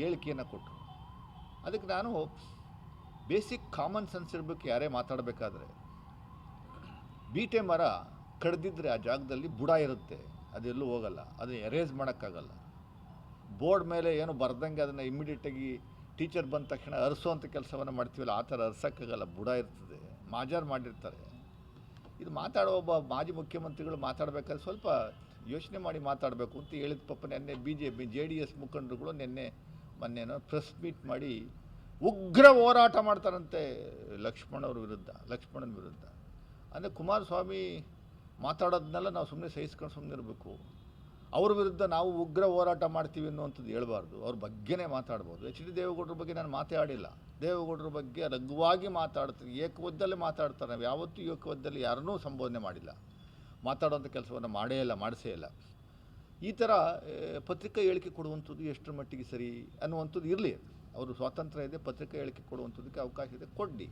ಹೇಳಿಕೆಯನ್ನು ಕೊಟ್ಟರು. ಅದಕ್ಕೆ ನಾನು ಬೇಸಿಕ್ ಕಾಮನ್ ಸೆನ್ಸ್ ಇರಬೇಕು, ಯಾರೇ ಮಾತಾಡಬೇಕಾದ್ರೆ. ಬೀಟೆ ಮರ ಕಡ್ದಿದ್ರೆ ಆ ಜಾಗದಲ್ಲಿ ಬುಡ ಇರುತ್ತೆ, ಅದೆಲ್ಲೂ ಹೋಗಲ್ಲ ಅದು ಎರೇಸ್ ಮಾಡೋಕ್ಕಾಗಲ್ಲ. ಬೋರ್ಡ್ ಮೇಲೆ ಏನು ಬರ್ದಂಗೆ ಅದನ್ನು ಇಮ್ಮಿಡಿಯೇಟಾಗಿ ಟೀಚರ್ ಬಂದ ತಕ್ಷಣ ಅರಿಸೋವಂಥ ಕೆಲಸವನ್ನು ಮಾಡ್ತೀವಲ್ಲ, ಆ ಥರ ಅರ್ಸೋಕ್ಕಾಗಲ್ಲ, ಬುಡ ಇರ್ತದೆ, ಮಾಜಾರ್ ಮಾಡಿರ್ತಾರೆ. ಇದು ಮಾತಾಡೋ ಒಬ್ಬ ಮಾಜಿ ಮುಖ್ಯಮಂತ್ರಿಗಳು ಮಾತಾಡಬೇಕಾದ್ರೆ ಸ್ವಲ್ಪ ಯೋಚನೆ ಮಾಡಿ ಮಾತಾಡಬೇಕು ಅಂತ ಹೇಳಿದ ಪಾಪ ನಿನ್ನೆ B J P J D S ಮುಖಂಡರುಗಳು ನಿನ್ನೆ ಮೊನ್ನೆನೋ ಪ್ರೆಸ್ ಮೀಟ್ ಮಾಡಿ ಉಗ್ರ ಹೋರಾಟ ಮಾಡ್ತಾರಂತೆ ಲಕ್ಷ್ಮಣವ್ರ ವಿರುದ್ಧ, ಲಕ್ಷ್ಮಣನ ವಿರುದ್ಧ. ಅಂದರೆ ಕುಮಾರಸ್ವಾಮಿ ಮಾತಾಡೋದನ್ನೆಲ್ಲ ನಾವು ಸುಮ್ಮನೆ ಸಹಿಸ್ಕೊಂಡು ಸುಮ್ಮನೆ ಇರಬೇಕು. ಅವ್ರ ವಿರುದ್ಧ ನಾವು ಉಗ್ರ ಹೋರಾಟ ಮಾಡ್ತೀವಿ ಅನ್ನುವಂಥದ್ದು ಹೇಳ್ಬಾರ್ದು. ಅವ್ರ ಬಗ್ಗೆನೇ ಮಾತಾಡ್ಬೋದು. ಎಚ್ ಡಿ ದೇವೇಗೌಡರ ಬಗ್ಗೆ ನಾನು ಮಾತಾಡಿಲ್ಲ. ದೇವೇಗೌಡರ ಬಗ್ಗೆ ಲಘುವಾಗಿ ಮಾತಾಡ್ತೀವಿ ಏಕವದ್ದಲ್ಲೇ ಮಾತಾಡ್ತಾರೆ. ನಾವು ಯಾವತ್ತೂ ಏಕವದ್ದಲ್ಲಿ ಯಾರನ್ನೂ ಸಂಬೋಧನೆ ಮಾಡಿಲ್ಲ. ಮಾತಾಡೋಂಥ ಕೆಲಸವನ್ನು ಮಾಡೇ ಇಲ್ಲ, ಮಾಡಿಸೇ ಇಲ್ಲ. ಈ ಥರ ಪತ್ರಿಕಾ ಹೇಳಿಕೆ ಕೊಡುವಂಥದ್ದು ಎಷ್ಟರ ಮಟ್ಟಿಗೆ ಸರಿ ಅನ್ನುವಂಥದ್ದು ಇರಲಿ. ಅವರು ಸ್ವಾತಂತ್ರ್ಯ ಇದೆ, ಪತ್ರಿಕಾ ಹೇಳಿಕೆ ಕೊಡುವಂಥದ್ದಕ್ಕೆ ಅವಕಾಶ ಇದೆ ಕೊಡಿ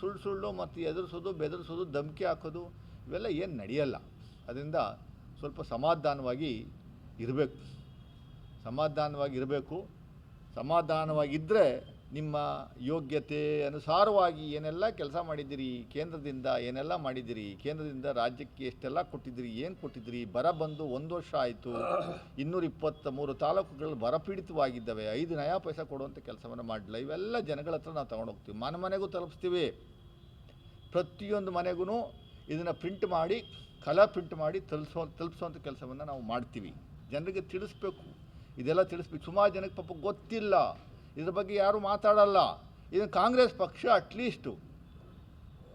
ಸುಳ್ಳು ಸುಳ್ಳು ಮತ್ತು ಎದುರಿಸೋದು, ಬೆದರಿಸೋದು, ಧಮಕಿ ಹಾಕೋದು, ಇವೆಲ್ಲ ಏನು ನಡೆಯಲ್ಲ. ಅದರಿಂದ ಸ್ವಲ್ಪ ಸಮಾಧಾನವಾಗಿ ಇರಬೇಕು. ಸಮಾಧಾನವಾಗಿ ಇರಬೇಕು. ಸಮಾಧಾನವಾಗಿದ್ದರೆ ನಿಮ್ಮ ಯೋಗ್ಯತೆ ಅನುಸಾರವಾಗಿ ಏನೆಲ್ಲ ಕೆಲಸ ಮಾಡಿದ್ದೀರಿ, ಕೇಂದ್ರದಿಂದ ಏನೆಲ್ಲ ಮಾಡಿದ್ದೀರಿ, ಕೇಂದ್ರದಿಂದ ರಾಜ್ಯಕ್ಕೆ ಎಷ್ಟೆಲ್ಲ ಕೊಟ್ಟಿದ್ದೀರಿ, ಏನು ಕೊಟ್ಟಿದ್ದೀರಿ, ಬರ ಬಂದು ಒಂದು ವರ್ಷ ಆಯಿತು, ಇನ್ನೂರ ಇಪ್ಪತ್ತ ಮೂರು ತಾಲೂಕುಗಳು ಬರಪೀಡಿತವಾಗಿದ್ದಾವೆ, ಐದು ನಯಾ ಪೈಸಾ ಕೊಡುವಂಥ ಕೆಲಸವನ್ನು ಮಾಡಲಿಲ್ಲ, ಇವೆಲ್ಲ ಜನಗಳ ಹತ್ರ ನಾವು ತಗೊಂಡೋಗ್ತೀವಿ ಮನೆ ಮನೆಗೂ ತಲುಪಿಸ್ತೀವಿ. ಪ್ರತಿಯೊಂದು ಮನೆಗೂ ಇದನ್ನು ಪ್ರಿಂಟ್ ಮಾಡಿ, ಕಲರ್ ಪ್ರಿಂಟ್ ಮಾಡಿ ತಲುಪಿಸೋ ತಲುಪಿಸೋವಂಥ ಕೆಲಸವನ್ನು ನಾವು ಮಾಡ್ತೀವಿ. ಜನರಿಗೆ ತಿಳಿಸ್ಬೇಕು, ಇದೆಲ್ಲ ತಿಳಿಸ್ಬೇಕು, ಸುಮಾರು ಜನಕ್ಕೆ ಪಾಪ ಗೊತ್ತಿಲ್ಲ. ಇದ್ರ ಬಗ್ಗೆ ಯಾರೂ ಮಾತಾಡಲ್ಲ. ಇದನ್ನು ಕಾಂಗ್ರೆಸ್ ಪಕ್ಷ ಅಟ್ಲೀಸ್ಟು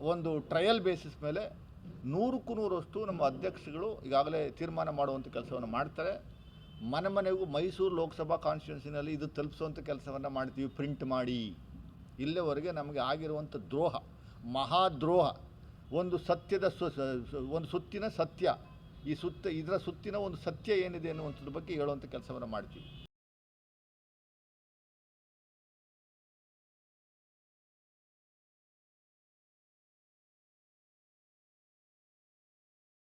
ಒಂದು ಟ್ರಯಲ್ ಬೇಸಿಸ್ ಮೇಲೆ ನೂರಕ್ಕೂ ನೂರಷ್ಟು ನಮ್ಮ ಅಧ್ಯಕ್ಷಗಳು ಈಗಾಗಲೇ ತೀರ್ಮಾನ ಮಾಡುವಂಥ ಕೆಲಸವನ್ನು ಮಾಡ್ತಾರೆ. ಮನೆ ಮನೆಗೂ ಮೈಸೂರು ಲೋಕಸಭಾ ಕಾನ್ಸ್ಟಿಟ್ಯೂನ್ಸಿನಲ್ಲಿ ಇದು ತಲುಪಿಸುವಂಥ ಕೆಲಸವನ್ನು ಮಾಡ್ತೀವಿ. ಪ್ರಿಂಟ್ ಮಾಡಿ. ಇಲ್ಲಿವರೆಗೆ ನಮಗೆ ಆಗಿರುವಂಥ ದ್ರೋಹ, ಮಹಾದ್ರೋಹ, ಒಂದು ಸತ್ಯದ ಸು ಸು- ಒಂದು ಸುತ್ತಿನ ಸತ್ಯ. ಈ ಸುತ್ತ ಇದರ ಸುತ್ತಿನ ಒಂದು ಸತ್ಯ ಏನಿದೆ ಅನ್ನುವಂಥದ್ರ ಬಗ್ಗೆ ಹೇಳುವಂಥ ಕೆಲಸವನ್ನು ಮಾಡ್ತೀವಿ.